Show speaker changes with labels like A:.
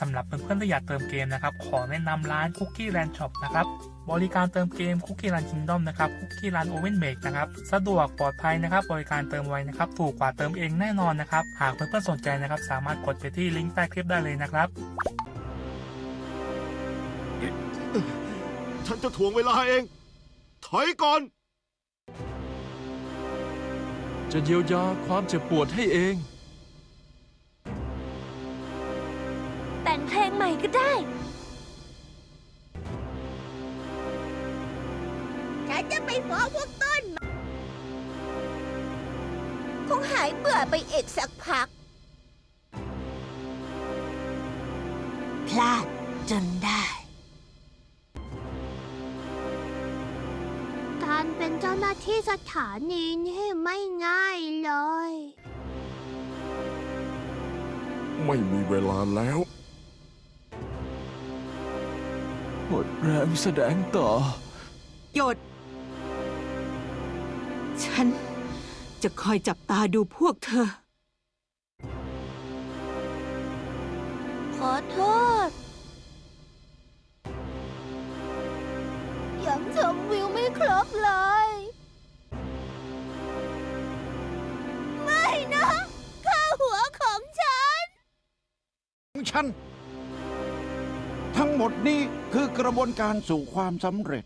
A: สำหรับเพื่อนๆที่อยากเติมเกมนะครับ ขอแนะนำร้าน Cookie Land Shop นะครับ บริการเติมเกม Cookie Land Kingdom นะครับ Cookie Land Oven Make นะครับ สะดวกปลอดภัยนะครับ บริการเติมไวนะครับ ถูกกว่าเติมเองแน่นอนนะครับ หากเพื่อนๆสนใจนะครับ สามารถกดไปที่ลิงก์ใต้คลิปได้เลยนะครับ
B: ฉันจะถ่วงเวลาเอง ถอยก่อน
C: จะเยียวยาความเจ็บปวดให้เอง
D: เพลงใหม่ก็ได้ ฉันจะไปฟ้องพวกต้นคงหายเบื่อไปอีกสักพัก พลาดจนได้
E: การเป็นเจ้าหน้าที่สถานีนี่ไม่ง่ายเลย
F: ไม่มีเวลาแล้ว
C: หมดแรงแสดงต่อ
G: หยด ฉันจะคอยจับตาดูพวกเธอ
D: ขอโทษ ยังชมวิวไม่ครบเลย ไม่นะข้าหัวของฉัน
H: ฉัน ทั้งหมดนี้คือกระบวนการสู่ความสำเร็จ